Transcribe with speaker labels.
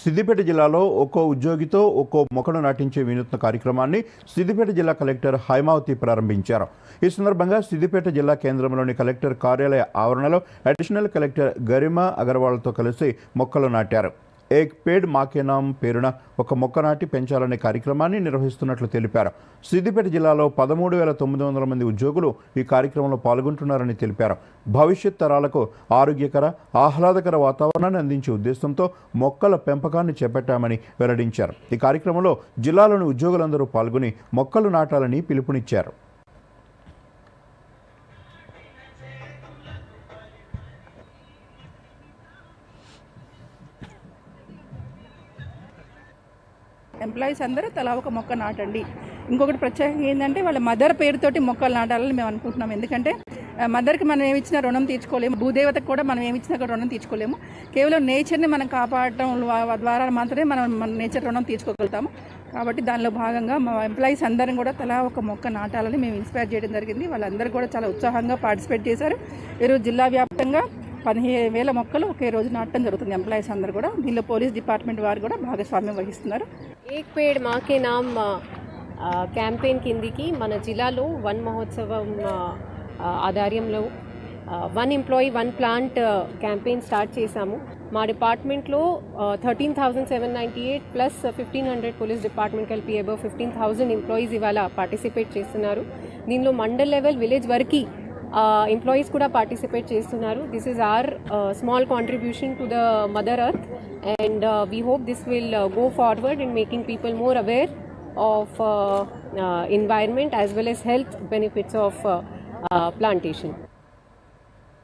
Speaker 1: సిద్దిపేట జిల్లాలో ఒక్కో ఉద్యోగితో ఒక్కో మొక్కను నాటించే వినూత్న కార్యక్రమాన్ని సిద్దిపేట జిల్లా కలెక్టర్ హైమావతి ప్రారంభించారు. ఈ సందర్భంగా సిద్దిపేట జిల్లా కేంద్రంలోని కలెక్టర్ కార్యాలయ ఆవరణలో అడిషనల్ కలెక్టర్ గరిమా అగర్వాల్తో కలిసి మొక్కలు నాటారు. ఏక్ పేడ్ మాకేనాం పేరున ఒక మొక్క నాటి పెంచాలనే కార్యక్రమాన్ని నిర్వహిస్తున్నట్లు తెలిపారు. సిద్దిపేట జిల్లాలో పదమూడు వేల తొమ్మిది వందల మంది ఉద్యోగులు ఈ కార్యక్రమంలో పాల్గొంటున్నారని తెలిపారు. భవిష్యత్ తరాలకు ఆరోగ్యకర ఆహ్లాదకర వాతావరణాన్ని అందించే ఉద్దేశంతో మొక్కల పెంపకాన్ని చేపట్టామని వెల్లడించారు. ఈ కార్యక్రమంలో జిల్లాలోని ఉద్యోగులందరూ పాల్గొని మొక్కలు నాటాలని పిలుపునిచ్చారు.
Speaker 2: ఎంప్లాయీస్ అందరూ తలా ఒక మొక్క నాటండి. ఇంకొకటి ప్రత్యేకంగా ఏంటంటే వాళ్ళ మదర్ పేరుతోటి మొక్కలు నాటాలని మేము అనుకుంటున్నాం. ఎందుకంటే మదర్కి మనం ఏమి ఇచ్చినా రుణం తీర్చుకోలేము. భూదేవతకు కూడా మనం ఏమి ఇచ్చినా కూడా రుణం తీర్చుకోలేము. కేవలం నేచర్ని మనం కాపాడటం ద్వారా మాత్రమే మనం మన నేచర్ రుణం తీర్చుకోగలుగుతాము. కాబట్టి దానిలో భాగంగా మా ఎంప్లాయీస్ అందరం కూడా తలా ఒక మొక్క నాటాలని మేము ఇన్స్పైర్ చేయడం జరిగింది. వాళ్ళందరూ కూడా చాలా ఉత్సాహంగా పార్టిసిపేట్ చేశారు. ఈరోజు జిల్లా వ్యాప్తంగా పదిహేను వేల మొక్కలు ఒకే రోజు నాటడం జరుగుతుంది. ఎంప్లాయీస్ అందరూ కూడా దీనిలో పోలీస్ డిపార్ట్మెంట్ వారు కూడా భాగస్వామ్యం వహిస్తున్నారు.
Speaker 3: ఏక్ పేడ్ మాకే నామ్ క్యాంపెయిన్ కిందికి మన జిల్లాలో వన్ మహోత్సవం ఆధార్యంలో one employee one plant campaign start చేశాము. మా డిపార్ట్మెంట్లో thirteen thousand seven ninety eight plus fifteen hundred police department కలిపి అబౌవ్ ఫిఫ్టీన్ థౌజండ్ ఎంప్లాయీస్ ఇవాళ పార్టిసిపేట్ చేస్తున్నారు. దీనిలో మండల్ లెవెల్ విలేజ్ వరకు ఎంప్లాయీస్ కూడా పార్టిసిపేట్ చేస్తున్నారు. This is our small contribution to the mother earth and we hope this will go forward in making people more aware of environment as well as health benefits of plantation